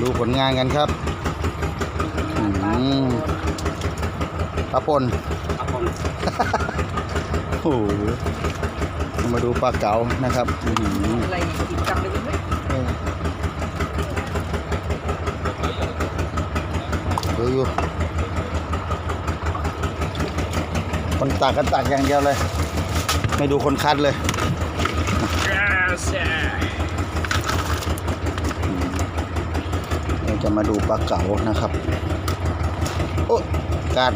ดูผลงานกันครับอืมปลาปนครับผมโอ้โหมาดูปลาเก๋านะครับอื้อหืออะไรกินจังเลยไหมดูอยู่คนตักก็ตักอย่างเดียวเลย ไม่ดูคนคัดเลยเร จะมาดูปลาเก๋านะครับ โอ้กัด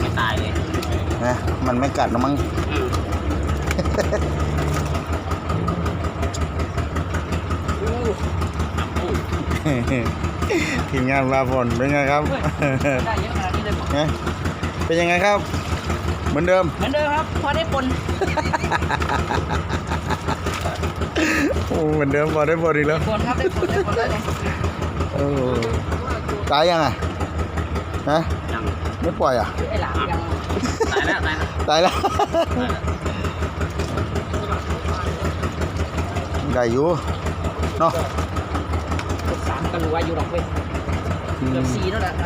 ไม่ตายเลยนะมันไม่กัดนะมั้งอืมอู้น้ำปูทีมงานปลาฝนเป็นไงครับได้เยอะขนาดนี้เลยผมนะเป็นยังไงครับ เหมือนเดิม เหมือนเดิมครับ พอได้ปน โอ้เหมือนเดิมพอได้บทอีกแล้วปนครับได้ปนได้ปนได้เลยโอ้ตายยังอะฮะยังไม่ปล่อยอะไอ้หลามยังตายแล้วตายแล้วตายแล้วได้อยู่เนาะสามก็รู้ว่าอยู่ดอกเว้ยอืเกือบมสี่แล้วแหละไป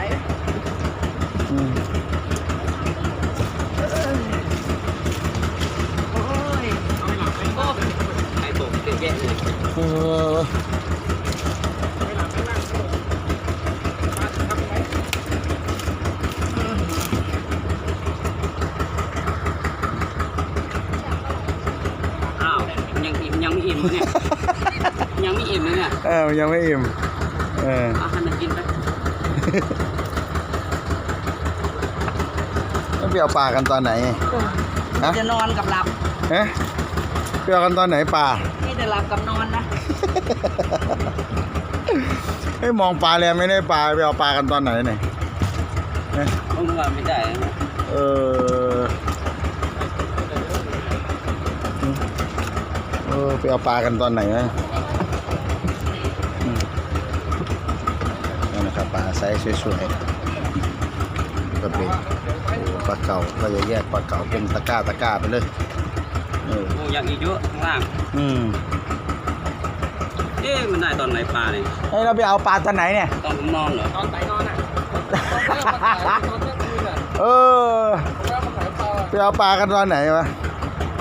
อืม โอ้ยเอาไม่หลับไปโอ้ไอ้ตกเยอะแยะเลย เอออ้าวยังอิ่มยังไม่อิ่มเนี่ย ยังไม่อิ่มเลยเนี่ยเออยังไม่อิ่มเอออาหารกินไปแล้วไปเอาปลากันตอนไหน ฮะ จะนอนกับหลับ ฮะไปเอากันตอนไหนปลา นี่จะหลับกับนอนนะเฮ้ยมองปลาแล้วไม่ได้ปลาไปเอาปลากันตอนไหนเนี่ยต้องว่าไม่ได้นะเออเออไปเอาปลากันตอนไหนนะอืมนี่นะครับปลาไซส์สวยๆก็เป็นโอ้ปลาเก่าก็จะแยกปลาเก่าเป็นตะกร้าตะกร้าไปเลย เออโอ้ยังอีกเยอะข้างล่าง อืมเอ๊ะมันได้ตอนไหนปลาเนี่ยเฮ้ยเราไปเอาปลาตอนไหนเนี่ย ตอนผมนอนเหรอตอนไตนอนอะเออไปเอาปลากันตอนไหนวะ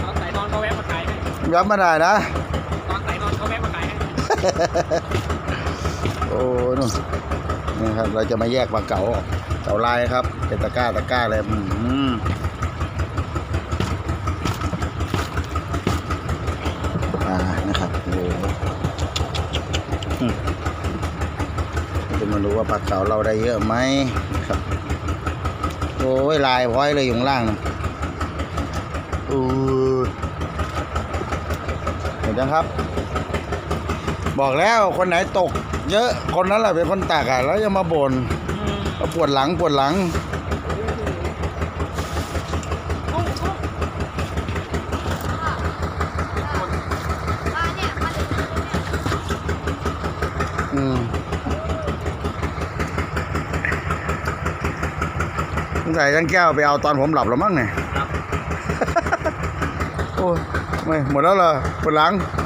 ตอนไตนอนเขาแวะมาขายให้ยับมาได้นะ ตอนไตนอนเขาแวะมาขายให้โอ้นู่นนี่ครับ เราจะมาแยกปลาเก๋าออกเก๋าลายครับ เป็นตะกร้าตะกร้าเลยอืมอ่านะครับโอ้อืม จะมาดูว่าปลาเก๋าเราได้เยอะไหมนะครับ โอ้ยลายพ้อยเลยอยู่ข้างล่างนะอู้เห็นยังครับ บอกแล้วคนไหนตก เยอะคนนั้นแหละเป็นคนตักอะแล้วจะมาบ่นว่าปวดหลังปวดหลัง สงสัยทั้งแก้วไปเอาตอนผมหลับแล้วมั้งเนี่ย โอ้ยไม่หมดแล้วเหรอปวดหลังค